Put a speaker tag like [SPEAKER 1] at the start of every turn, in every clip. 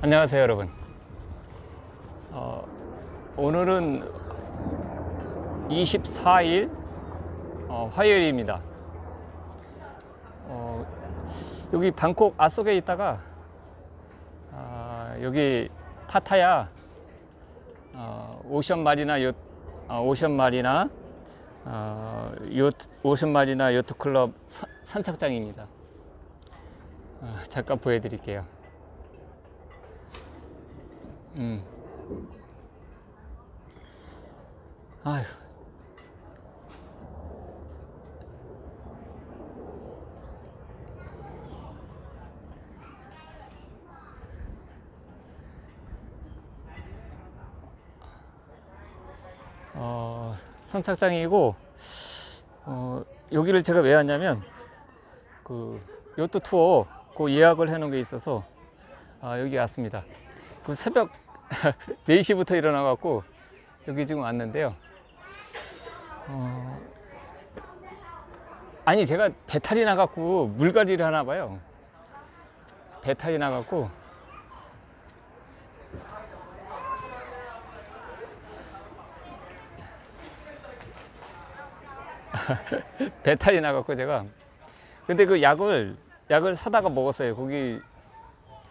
[SPEAKER 1] 안녕하세요 여러분. 어, 오늘은 24일 어, 화요일입니다. 어, 여기 방콕 아속에 있다가 아, 여기 파타야 어, 오션 마리나 요 어, 오션 마리나 어, 요트, 오션 마리나 요트 클럽 사- 선착장입니다. 아, 잠깐 보여드릴게요 음. 아휴. 어, 선착장이고, 어, 여기를 제가 왜 왔냐면, 그, 요트 투어, 그 예약을 해 놓은 게 있어서, 아, 여기 왔습니다. 그 새벽 4시부터 일어나 갖고 여기 지금 왔는데요. 어... 아니 제가 배탈이 나 갖고 물갈이를 하나 봐요. 배탈이 나 갖고 배탈이 나갖고 제가 근데 그 약을 약을 사다가 먹었어요. 거기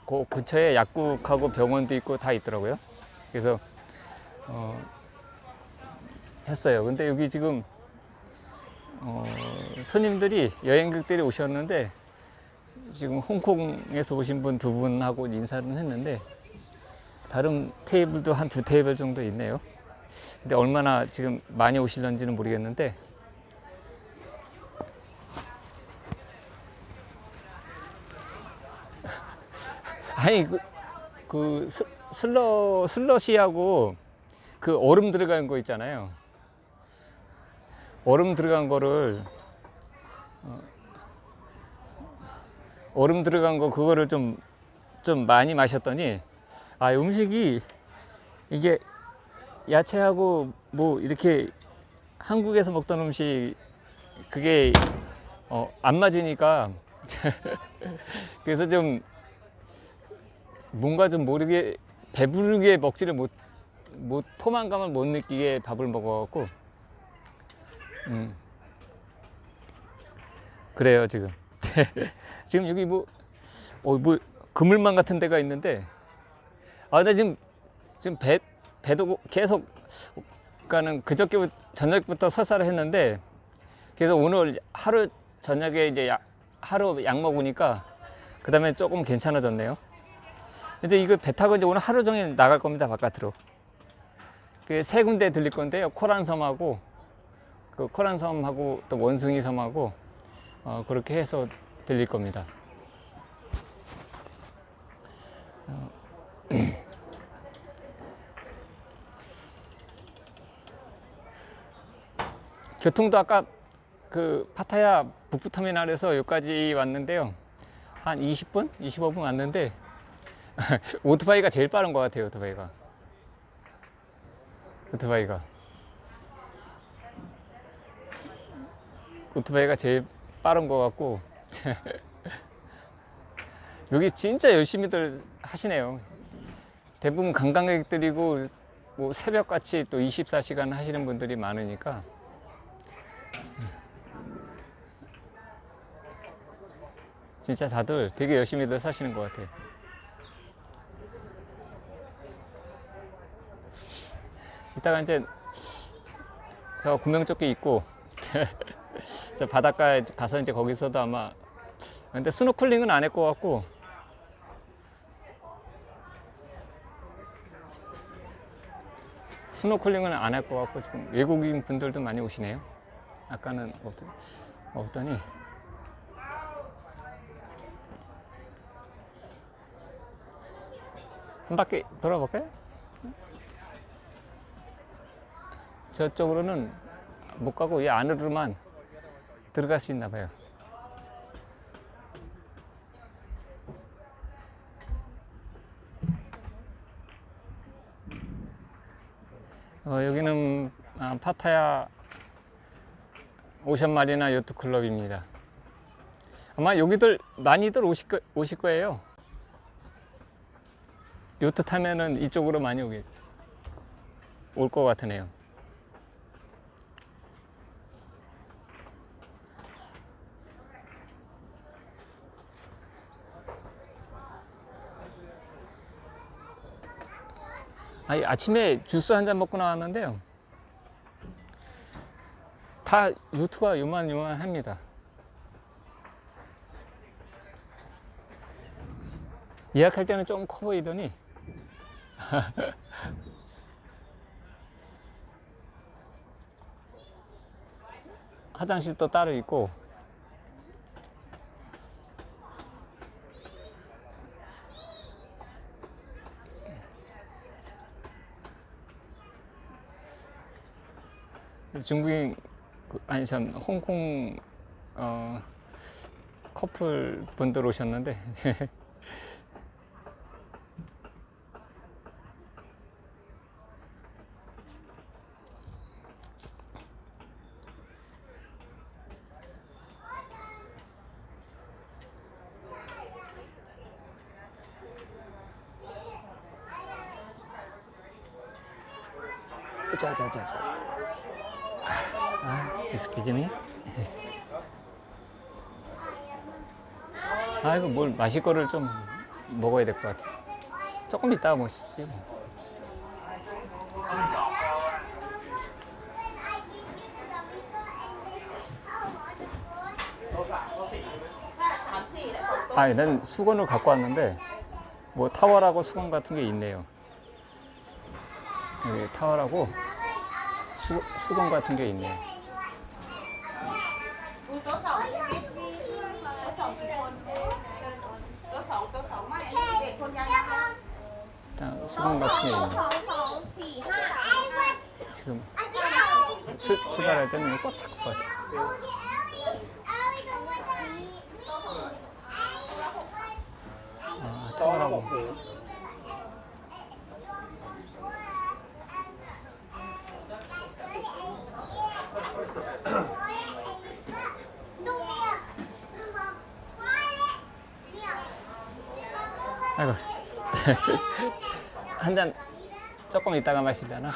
[SPEAKER 1] 그 근처에 약국하고 병원도 있고 다 있더라고요. 그래서 어, 했어요. 근데 여기 지금 어, 손님들이 여행객들이 오셨는데 지금 홍콩에서 오신 분 두 분하고 인사는 했는데 다른 테이블도 한 두 테이블 정도 있네요. 근데 얼마나 지금 많이 오실런지는 모르겠는데 아니 그, 그 스- 슬러 슬러시하고 그 얼음 들어간 거 있잖아요. 얼음 들어간 거를 어, 얼음 들어간 거 그거를 좀좀 많이 마셨더니 아 음식이 이게 야채하고 뭐 이렇게 한국에서 먹던 음식 그게 어, 안 맞으니까 그래서 좀 뭔가 좀 모르게 배부르게 먹지를 못, 못 포만감을 못 느끼게 밥을 먹어갖고 음. 그래요 지금 지금 여기 뭐, 어, 뭐 그물망 같은 데가 있는데 아 나 지금 지금 배 배도 계속 그러니까는 그저께 저녁부터 설사를 했는데 그래서 오늘 하루 저녁에 이제 약, 하루 약 먹으니까 그 다음에 조금 괜찮아졌네요. 근데 이거 배 타고 이제 오늘 하루 종일 나갈 겁니다 바깥으로. 그 세 군데 들릴 건데요. 코란섬하고 그 코란섬하고 또 원숭이 섬하고 어, 그렇게 해서 들릴 겁니다. 어, 교통도 아까 그 파타야 북부터미널에서 여기까지 왔는데요. 한 20분? 25분 왔는데 오토바이가 제일 빠른 것 같아요, 오토바이가. 오토바이가. 오토바이가 제일 빠른 것 같고. 여기 진짜 열심히들 하시네요. 대부분 관광객들이고 뭐 새벽같이 또 24시간 하시는 분들이 많으니까. 진짜 다들 되게 열심히들 사시는 것 같아요. 이따가 이제 저 구명조끼 입고 저 바닷가에 가서 이제 거기서도 아마 근데 스노클링은 안 할 것 같고 스노클링은 안 할 것 같고 지금 외국인 분들도 많이 오시네요. 아까는 없더, 없더니 한 바퀴 돌아볼까요? 저쪽으로는 못 가고 이 안으로만 들어갈 수 있나 봐요. 어, 여기는 아, 파타야 오션 마리나 요트 클럽입니다. 아마 여기들 많이들 오실, 거, 오실 거예요. 요트 타면은 이쪽으로 많이 오게 올 것 같으네요. 아니, 아침에 주스 한 잔 먹고 나왔는데요. 다 요트가 요만요만합니다. 예약할 때는 좀 커 보이더니 화장실도 따로 있고 중국인 그- 아니 전 홍콩 어, 커플 분들 오셨는데. 자자자자. 아, excuse me. 아, 이거 뭘 마실 거를 좀 먹어야 될 것 같아. 조금 이따가 마시지. 뭐. 아니, 난 수건을 갖고 왔는데, 뭐 타월하고 수건 같은 게 있네요. 여기 타월하고 수, 수건 같은 게 있네요. 일단 수건 같은 게 있네. 지금 출, 출발할 때는 이거 꼭 잡고 가야 돼. 아, 따라하고. 아이고. 한 잔 조금 이따가 마시려나?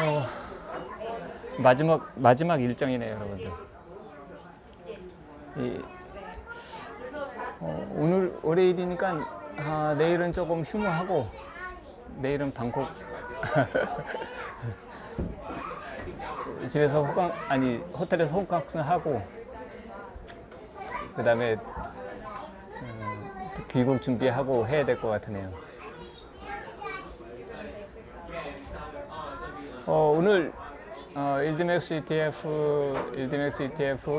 [SPEAKER 1] 어, 마지막 마지막 일정이네요, 여러분들. 이, 어, 오늘 월요일이니까 아, 내일은 조금 휴무하고 내일은 방콕 집에서 호강 아니 호텔에서 호캉스 하고 그 다음에 음, 귀국 준비하고 해야 될 것 같으네요. 어, 오늘 어, 일드맥스 ETF, 일드맥스 ETF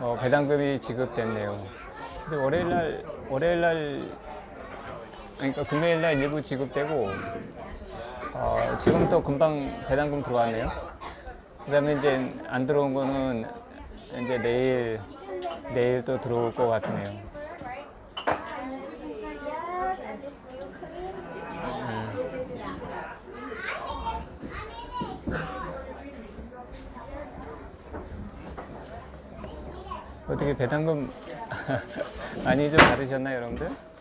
[SPEAKER 1] 어, 배당금이 지급됐네요. 근데 월요일 날, 월요일 날, 그러니까 금요일 날 일부 지급되고, 어, 지금 또 금방 배당금 들어왔네요. 그 다음에 이제 안 들어온 거는 이제 내일, 내일 또 들어올 것 같으네요. 어떻게 배당금 많이 좀 받으셨나요, 여러분들?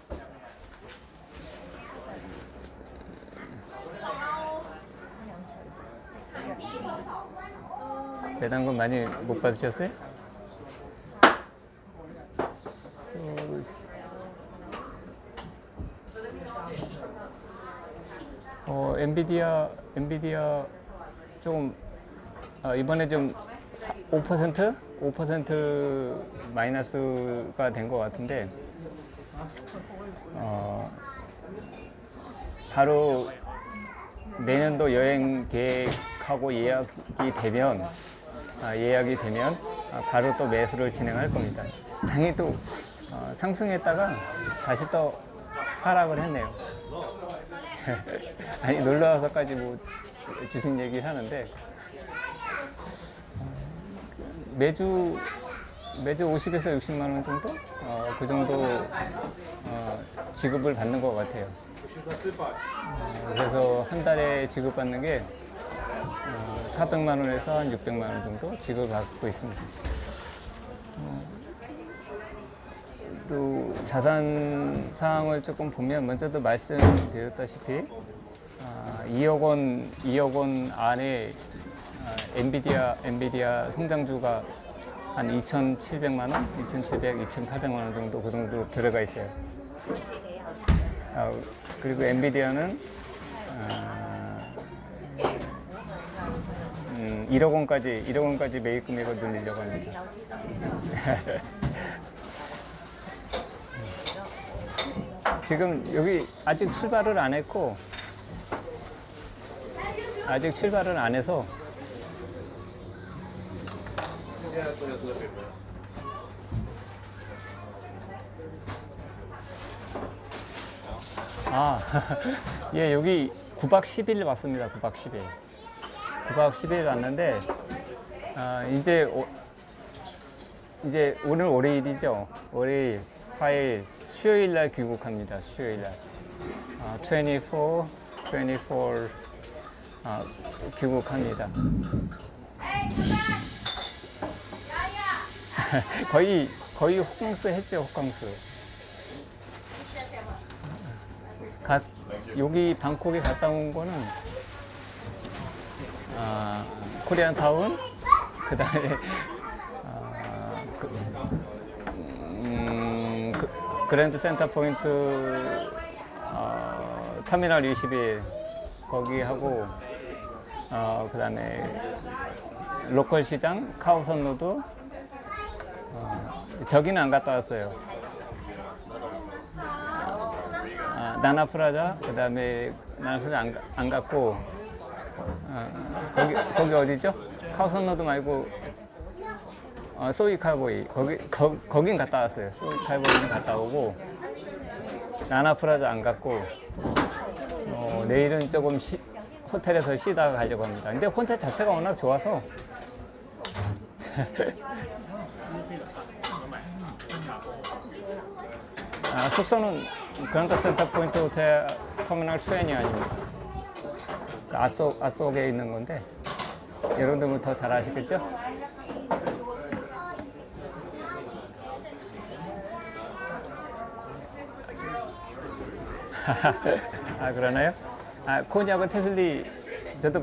[SPEAKER 1] 배당금 많이 못 받으셨어요? 어, 엔비디아 엔비디아 조금 어, 이번에 좀 5% 5% 마이너스가 된 것 같은데 어, 바로 내년도 여행 계획하고 예약이 되면 아, 예약이 되면 아, 바로 또 매수를 진행할 겁니다. 당연히 또 어, 상승했다가 다시 또 하락을 했네요. 아니 놀러 와서까지 뭐 주식 얘기를 하는데 매주 매주 50에서 60만 원 정도? 어, 그 정도 어, 지급을 받는 것 같아요. 어, 그래서 한 달에 지급받는 게 어, 400만 원에서 한 600만 원 정도 지급을 받고 있습니다. 어, 또 자산 사항을 조금 보면 먼저도 말씀드렸다시피 아, 2억 원, 2억 원 안에 아, 엔비디아, 엔비디아 성장주가 한 2,700만 원, 2,700, 2,800만 원 정도 그 정도 들어가 있어요. 아, 그리고 엔비디아는 아, 음, 1억 원까지 1억 원까지 매입 금액을 늘리려고 합니다. 지금 여기 아직 출발을 안 했고 아직 출발을 안 해서 아, 예, 여기 9박 10일 왔습니다. 9박 10일. 9박 10일 왔는데, 아, 이제, 오, 이제 오늘 월요일이죠. 월요일, 화요일, 수요일 날 귀국합니다. 수요일 날. 아, 24, 24, 아, 귀국합니다. 거의, 거의 호캉스 했죠, 호캉스. 가, 여기 방콕에 갔다 온 거는 아, 코리안 타운 그 다음에 아, 그, 음, 그, 그랜드 센터 포인트 어, 터미널 21 거기 하고 어, 그 다음에 로컬 시장 카오선 로드 어, 저기는 안 갔다 왔어요. 아, 나나프라자 그다음에 나나프라자 안, 가- 안 갔고 어, 거기 거기 어디죠? 카우선로드 말고 어, 소이 카보이 거기 거, 거긴 갔다 왔어요. 소이 카보이는 갔다 오고 나나프라자 안 갔고 어, 내일은 조금 쉬, 호텔에서 쉬다가 가려고 합니다. 근데 호텔 자체가 워낙 좋아서 아, 숙소는 그란타 센터 포인트 호텔 터미널 20 아닙니다. 그 아속, 아속에 있는 건데 여러분들은 더 잘 아시겠죠? 아 그러나요? 아 코니하고 테슬리 저도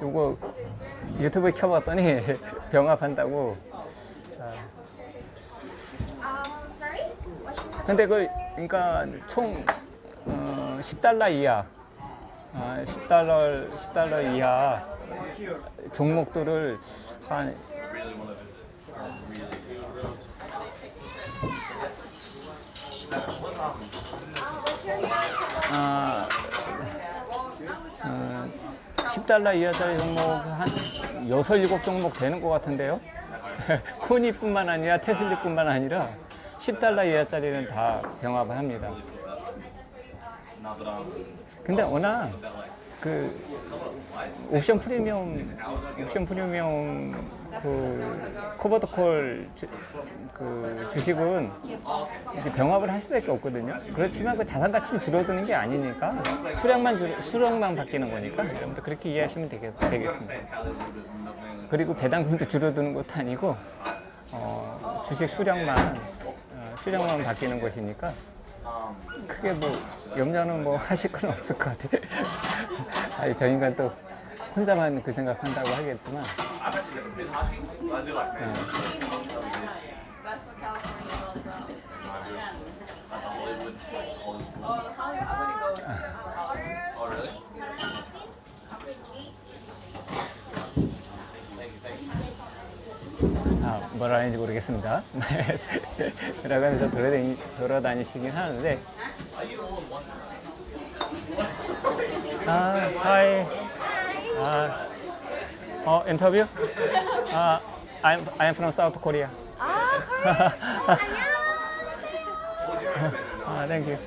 [SPEAKER 1] 요거 유튜브에 켜봤더니 병합한다고
[SPEAKER 2] Um, sorry?
[SPEAKER 1] 근데 그 그러니까 총 어, 10달러 이하, 아, 10달러 10달러 이하 종목들을 한 아, 어, 10달러 이하짜리 종목 한 6, 7 종목 되는 것 같은데요. 코니뿐만 아니라 테슬리뿐만 아니라 10달러 이하짜리는 다 병합을 합니다. 근데 워낙 그 옵션 프리미엄 옵션 프리미엄 그 코버더콜 주, 그 주식은 이제 병합을 할 수밖에 없거든요. 그렇지만 그 자산 가치는 줄어드는 게 아니니까 수량만 줄 수량만 바뀌는 거니까 여러분들 그렇게 이해하시면 되겠, 되겠습니다. 그리고 배당금도 줄어드는 것도 아니고 어, 주식 수량만 어, 수량만 바뀌는 것이니까 크게 뭐 염려는 뭐 하실 건 없을 것 같아요. 아니 저 인간 또 혼자만 그 생각한다고 하겠지만 아, 뭐라 하는지 모르겠습니다. 들어가면서 돌아다니, 돌아다니시긴 하는데. 아, 하이. 아, 어, 인터뷰? 아, I'm, I'm from South Korea.
[SPEAKER 2] 아, 그래. 안녕하세요.
[SPEAKER 1] 아, thank you.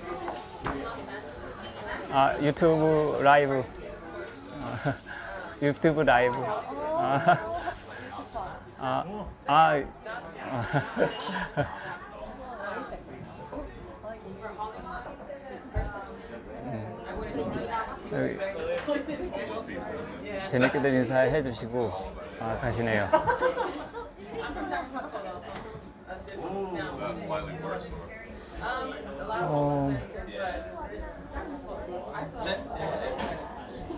[SPEAKER 1] 아, 유튜브 라이브. 아, 유튜브 라이브. 아, 아, 아, 여기 재밌게들 인사해 주시고 아, 가시네요. 어,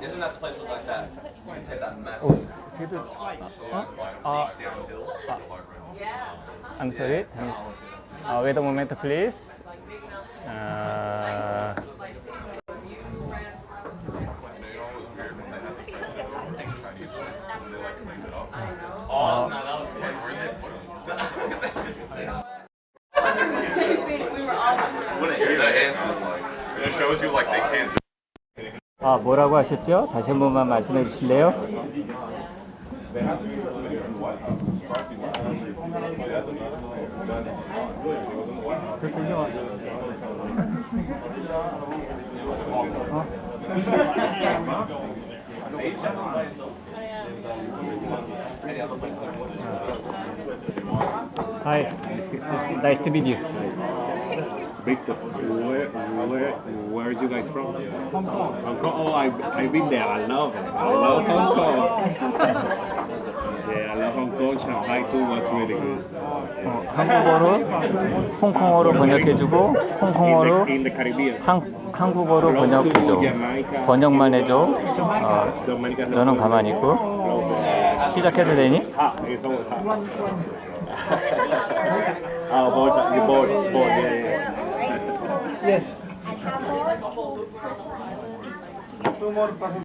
[SPEAKER 3] Isn't that the place with like that? You can take that mess.
[SPEAKER 1] 어, 그래도 어? 아, I'm sorry. 잠- 아, wait a moment, please. 아,
[SPEAKER 3] Oh, can't.
[SPEAKER 1] 아, 뭐라고 하셨죠? 다시 한 번만 말씀해 주실래요? Hi, nice to meet you.
[SPEAKER 4] Victor, where, where, where are you guys from? Hong Kong. Hong Kong. Oh, I, I've been there. I love it. I love Hong Kong. I love Hong Kong. Shanghai too was really good.
[SPEAKER 1] 어, 한국어로 홍콩어로 번역해주고 홍콩어로
[SPEAKER 4] In the, in the Caribbean.
[SPEAKER 1] 한, 한국어로 번역해줘. 번역만 해줘. 어. 너는 가만히 있고 시작해도 되니?
[SPEAKER 4] Ah, it's all hot. oh, board, the board, board, yeah, yeah.
[SPEAKER 2] Right? So, yes.